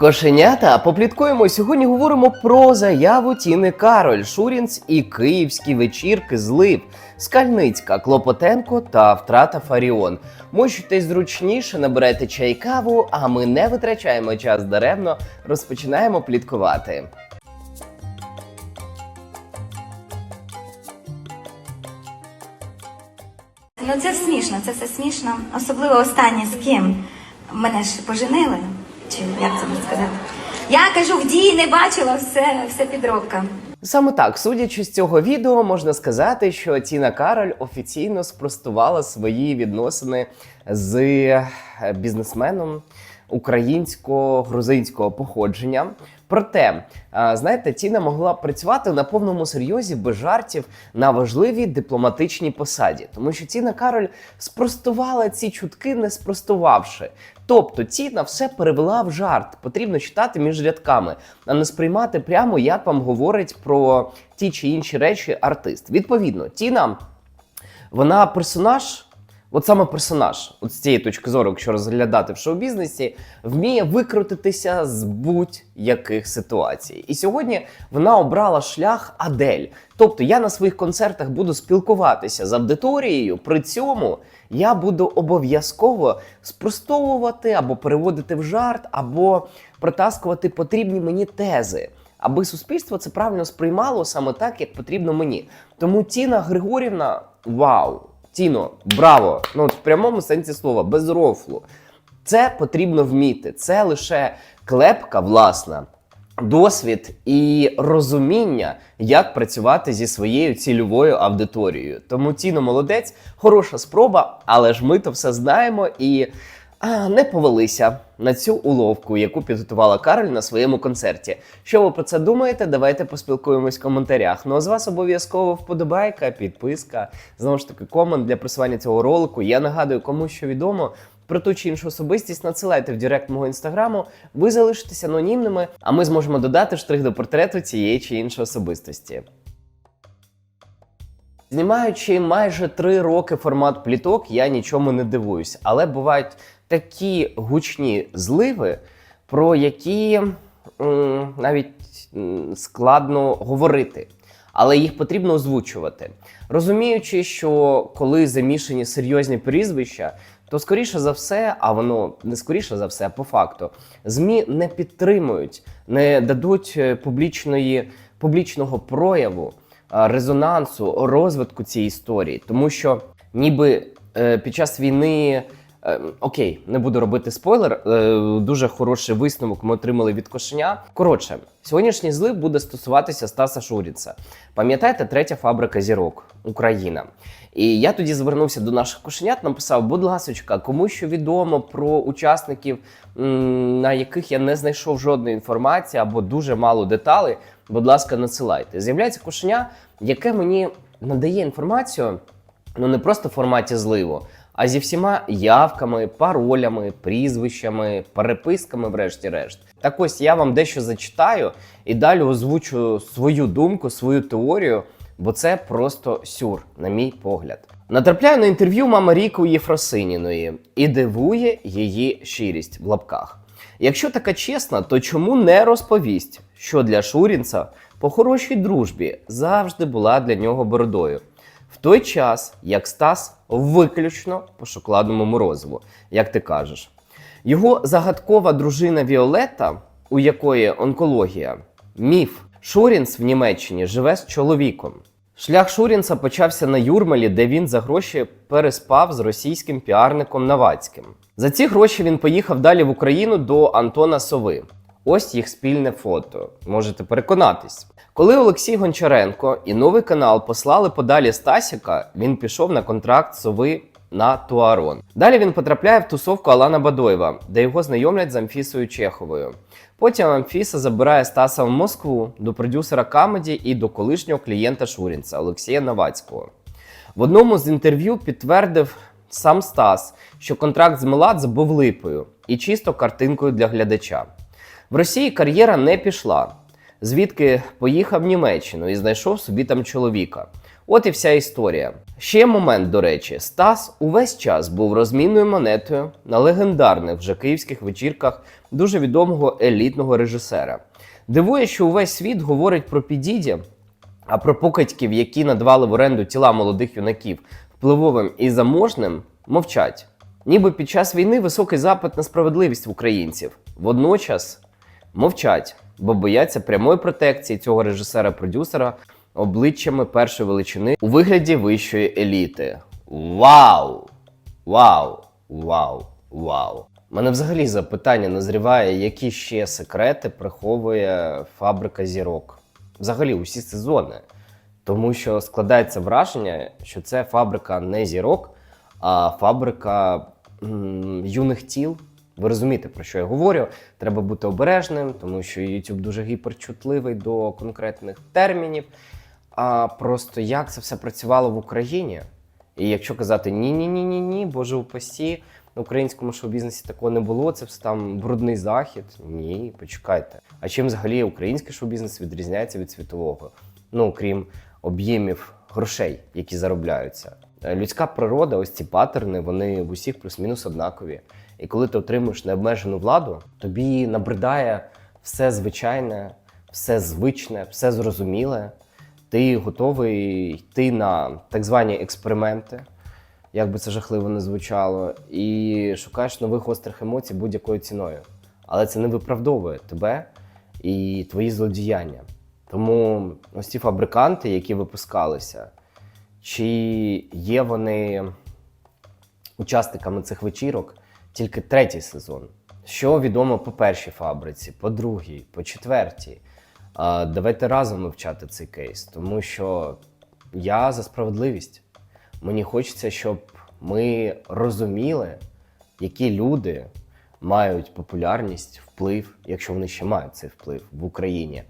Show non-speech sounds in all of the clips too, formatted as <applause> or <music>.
Кошенята, попліткуємо. Сьогодні говоримо про заяву Тіни Кароль, Шурінц і київські вечірки злив, Скальницька, Клопотенко та втрата Фаріон. Можете зручніше набирайте чай каву, а ми не витрачаємо час даремно, розпочинаємо пліткувати. Ну це смішно, це все смішно. Особливо останнє з ким мене ж поженили. Чи як це можна сказати? Я кажу, в дії не бачила все, все підробка. Саме так, судячи з цього відео, можна сказати, що Тіна Кароль офіційно спростувала свої відносини з е, бізнесменом українсько-грузинського походження. Проте, е, знаєте, Тіна могла працювати на повному серйозі без жартів на важливій дипломатичній посаді, тому що Тіна Кароль спростувала ці чутки, не спростувавши. Тобто Тіна все перевела в жарт. Потрібно читати між рядками, а не сприймати прямо, як вам говорить про ті чи інші речі артист. Відповідно, Тіна, вона персонаж. От саме персонаж, от з цієї точки зору, якщо розглядати в шоу-бізнесі, вміє викрутитися з будь-яких ситуацій. І сьогодні вона обрала шлях Адель. Тобто я на своїх концертах буду спілкуватися з аудиторією. При цьому я буду обов'язково спростовувати або переводити в жарт, або протаскувати потрібні мені тези. Аби суспільство це правильно сприймало саме так, як потрібно мені. Тому Тіна Григорівна, вау! Тіно, браво! Ну от в прямому сенсі слова, без рофлу. Це потрібно вміти. Це лише клепка, власна, досвід і розуміння, як працювати зі своєю цільовою аудиторією. Тому Тіно молодець, хороша спроба, але ж ми то все знаємо і а, не повелися на цю уловку, яку підготувала Кароль на своєму концерті. Що ви про це думаєте? Давайте поспілкуємось в коментарях. Ну а з вас обов'язково вподобайка, підписка, знову ж таки, комент для просування цього ролику. Я нагадую, кому що відомо. Про ту чи іншу особистість надсилайте в директ мого інстаграму, ви залишитеся анонімними, а ми зможемо додати штрих до портрету цієї чи іншої особистості. Знімаючи майже три роки формат пліток, я нічому не дивуюсь, але бувають такі гучні зливи, про які навіть складно говорити, але їх потрібно озвучувати. Розуміючи, що коли замішані серйозні прізвища, то скоріше за все, а воно не скоріше за все, а по факту, ЗМІ не підтримують, не дадуть е, публічної, публічного прояву е, резонансу, розвитку цієї історії, тому що ніби е, під час війни. Е, Окей, не буду робити спойлер. е, Дуже хороший висновок ми отримали від кошеня. Коротше, сьогоднішній злив буде стосуватися Стаса Шуріца. Пам'ятаєте, третя фабрика зірок Україна. І я тоді звернувся до наших кошенят, написав: будь ласочка, кому що відомо про учасників, на яких я не знайшов жодної інформації або дуже мало деталей. Будь ласка, надсилайте. З'являється кошеня, яке мені надає інформацію, ну не просто в форматі зливу, а зі всіма явками, паролями, прізвищами, переписками, врешті-решт. Так ось я вам дещо зачитаю і далі озвучу свою думку, свою теорію, бо це просто сюр, на мій погляд. Натрапляю на інтерв'ю мама Ріки Єфросиніної і дивує її щирість в лапках. Якщо така чесна, то чому не розповість, що для Шурінца по хорошій дружбі завжди була для нього бородою? В той час, як Стас виключно по шоколадному морозиву, як ти кажеш. Його загадкова дружина Віолетта, у якої онкологія, міф. Шурінц в Німеччині живе з чоловіком. Шлях Шурінца почався на Юрмалі, де він за гроші переспав з російським піарником Навацьким. За ці гроші він поїхав далі в Україну до Антона Сови. Ось їх спільне фото. Можете переконатись. Коли Олексій Гончаренко і новий канал послали подалі Стасіка, він пішов на контракт Сови на Туарон. Далі він потрапляє в тусовку Алана Бадоєва, де його знайомлять з Амфісою Чеховою. Потім Амфіса забирає Стаса в Москву до продюсера Камеді і до колишнього клієнта Шурінця Олексія Новацького. В одному з інтерв'ю підтвердив сам Стас, що контракт з Меладзе був липою і чисто картинкою для глядача. В Росії кар'єра не пішла, звідки поїхав в Німеччину і знайшов собі там чоловіка. От і вся історія. Ще момент, до речі, Стас увесь час був розмінною монетою на легендарних вже київських вечірках дуже відомого елітного режисера. Дивує, що увесь світ говорить про підіді, а про покидьків, які надавали в оренду тіла молодих юнаків впливовим і заможним, мовчать. Ніби під час війни високий запит на справедливість в українців. Водночас мовчать, бо бояться прямої протекції цього режисера-продюсера обличчями першої величини у вигляді вищої еліти. Вау! Вау! Вау! Вау! Мене взагалі запитання назріває, які ще секрети приховує фабрика зірок. Взагалі, усі сезони. Тому що складається враження, що це фабрика не зірок, а фабрика м, юних тіл. Ви розумієте, про що я говорю? Треба бути обережним, тому що YouTube дуже гіперчутливий до конкретних термінів. А просто як це все працювало в Україні? І якщо казати ні, ні, ні, ні, ні, боже упасі, на українському шоу-бізнесі такого не було, це все там брудний захід. Ні, почекайте. А чим взагалі український шоу-бізнес відрізняється від світового? Ну, крім об'ємів грошей, які заробляються. Е, Людська природа, ось ці паттерни, вони в усіх плюс-мінус однакові. І коли ти отримуєш необмежену владу, тобі набридає все звичайне, все звичне, все зрозуміле. Ти готовий йти на так звані експерименти, як би це жахливо не звучало, і шукаєш нових острих емоцій будь-якою ціною. Але це не виправдовує тебе і твої злодіяння. Тому ось ці фабриканти, які випускалися, чи є вони учасниками цих вечірок тільки третій сезон. Що відомо по першій фабриці, по другій, по четвертій. Давайте разом вивчати цей кейс, тому що я за справедливість. Мені хочеться, щоб ми розуміли, які люди мають популярність, вплив, якщо вони ще мають цей вплив в Україні,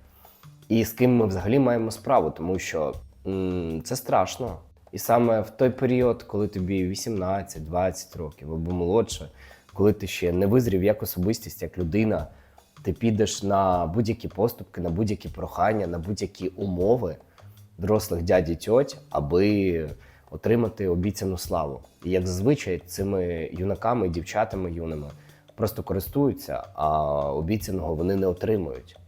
і з ким ми взагалі маємо справу, тому що м, це страшно. І саме в той період, коли тобі 18-20 років або молодше, коли ти ще не визрів як особистість, як людина, ти підеш на будь-які поступки, на будь-які прохання, на будь-які умови дорослих дядь і тьоть, аби отримати обіцяну славу. І як зазвичай цими юнаками дівчатами юними просто користуються, а обіцяного вони не отримують.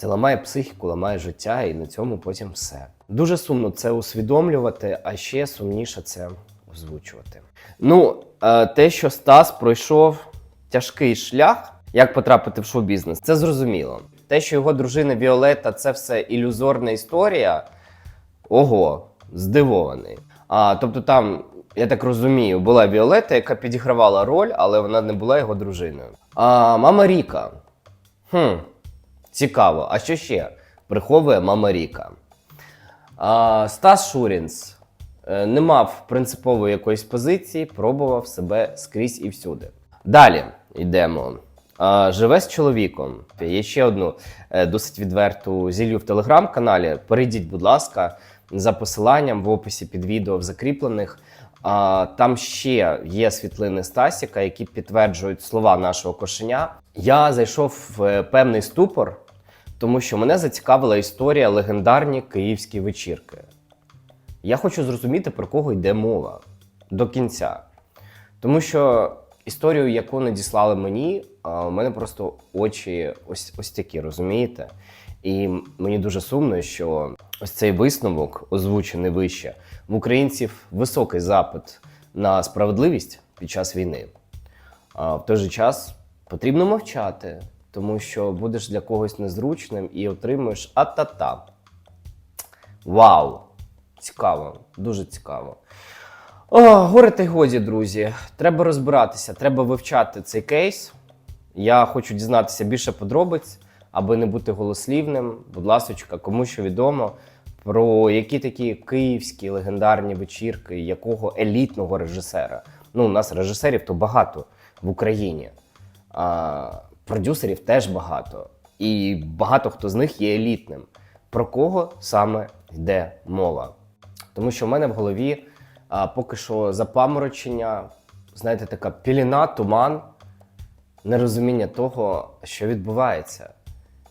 Це ламає психіку, ламає життя, і на цьому потім все. Дуже сумно це усвідомлювати, а ще сумніше це озвучувати. Ну, е, те, що Стас пройшов тяжкий шлях, як потрапити в шоу-бізнес, це зрозуміло. Те, що його дружина Віолетта це все ілюзорна історія. Ого, здивований. А, тобто там, я так розумію, була Віолетта, яка підігравала роль, але вона не була його дружиною. А мама Ріка. Хм, цікаво. А що ще приховує мама Ріка? А, Стас Шурінс е, не мав принципової якоїсь позиції, пробував себе скрізь і всюди. Далі йдемо. А, Живе з чоловіком. Є ще одну е, досить відверту зілью в телеграм-каналі. Перейдіть, будь ласка, за посиланням в описі під відео в закріплених. А, Там ще є світлини Стасіка, які підтверджують слова нашого кошеня. Я зайшов в е, певний ступор, тому що мене зацікавила історія легендарні київські вечірки. Я хочу зрозуміти, про кого йде мова до кінця. Тому що історію, яку надіслали мені, у мене просто очі ось, ось такі, розумієте? І мені дуже сумно, що ось цей висновок, озвучений вище, в українців високий запит на справедливість під час війни. А в той же час потрібно мовчати, тому що будеш для когось незручним і отримуєш а-та-та. Вау! Цікаво, дуже цікаво. О, горе та й годі, друзі. Треба розбиратися, треба вивчати цей кейс. Я хочу дізнатися більше подробиць, аби не бути голослівним. Будь ласочка, кому що відомо, про які такі київські легендарні вечірки, якого елітного режисера. Ну, у нас режисерів то багато в Україні, а продюсерів теж багато. І багато хто з них є елітним. Про кого саме йде мова? Тому що в мене в голові а, поки що запаморочення, знаєте, така піліна, туман, нерозуміння того, що відбувається.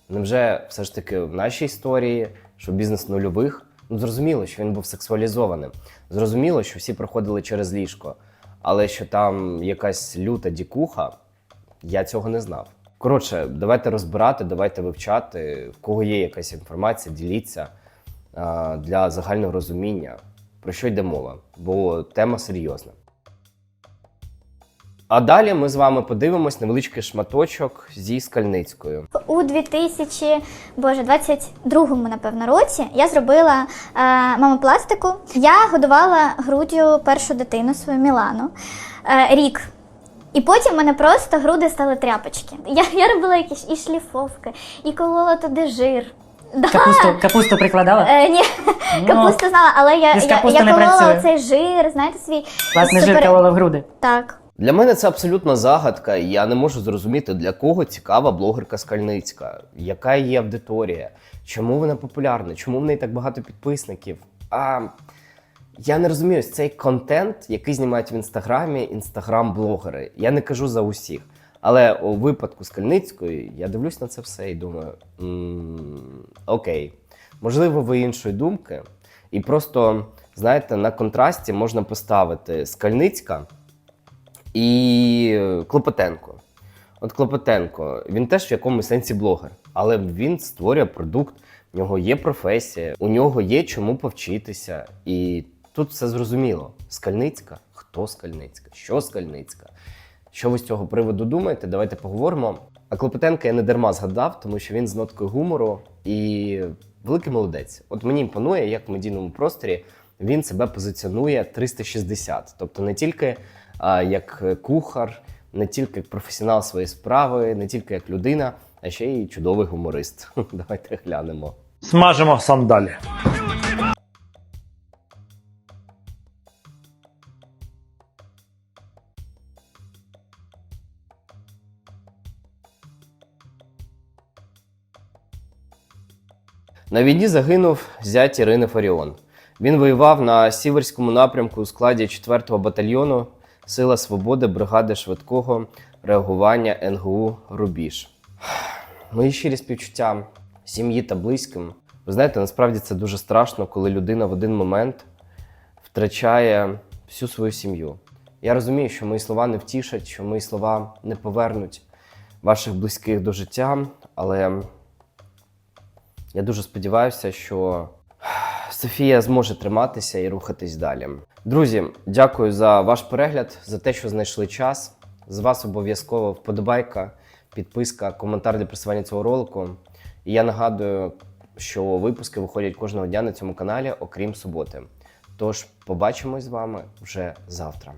Невже все ж таки в нашій історії, що бізнес нульових Ну, зрозуміло, що він був сексуалізованим. Зрозуміло, що всі проходили через ліжко. Але що там якась люта дікуха, я цього не знав. Коротше, давайте розбирати, давайте вивчати, в кого є якась інформація, діліться для загального розуміння, про що йде мова, бо тема серйозна. А далі ми з вами подивимось невеличкий шматочок зі Скальницькою. У 2000, боже, 22-му, напевно, році я зробила е, мамопластику. Я годувала груддю першу дитину свою Мілану е, рік. І потім в мене просто груди стали тряпочки. Я, я робила якісь і шліфовки, і колола туди жир. Да. Капусту, капусту прикладала? Е, ні, Ну, капусту знала, але я, я, я колола цей жир, знаєте, свій. Власне, супер- жир колола в груди. Так. Для мене це абсолютно загадка, і я не можу зрозуміти, для кого цікава блогерка Скальницька, яка її аудиторія, чому вона популярна, чому в неї так багато підписників. А я не розумію, ось цей контент, який знімають в інстаграмі, інстаграм-блогери. Я не кажу за усіх. Але у випадку Скальницької я дивлюсь на це все і думаю: окей, можливо, ви іншої думки. І просто, знаєте, на контрасті можна поставити Скальницька і Клопотенко. От Клопотенко, він теж в якомусь сенсі блогер, але він створює продукт, в нього є професія, у нього є чому повчитися. І тут все зрозуміло. Скальницька? Хто Скальницька? Що Скальницька? Що ви з цього приводу думаєте? Давайте поговоримо. А Клопотенка я не дарма згадав, тому що він з ноткою гумору і великий молодець. От мені імпонує, як в медійному просторі він себе позиціонує 360. Тобто не тільки а, як кухар, не тільки як професіонал своєї справи, не тільки як людина, а ще й чудовий гуморист. <laughs> Давайте глянемо. Смажемо сандалі. На війні загинув зять Ірини Фаріон. Він воював на Сіверському напрямку у складі 4-го батальйону Сила Свободи бригади швидкого реагування НГУ Рубіж. Мої щирі співчуття сім'ї та близьким. Ви знаєте, насправді це дуже страшно, коли людина в один момент втрачає всю свою сім'ю. Я розумію, що мої слова не втішать, що мої слова не повернуть ваших близьких до життя, але я дуже сподіваюся, що Софія зможе триматися і рухатись далі. Друзі, дякую за ваш перегляд, за те, що знайшли час. З вас обов'язково вподобайка, підписка, коментар для просування цього ролику. І я нагадую, що випуски виходять кожного дня на цьому каналі, окрім суботи. Тож побачимось з вами вже завтра.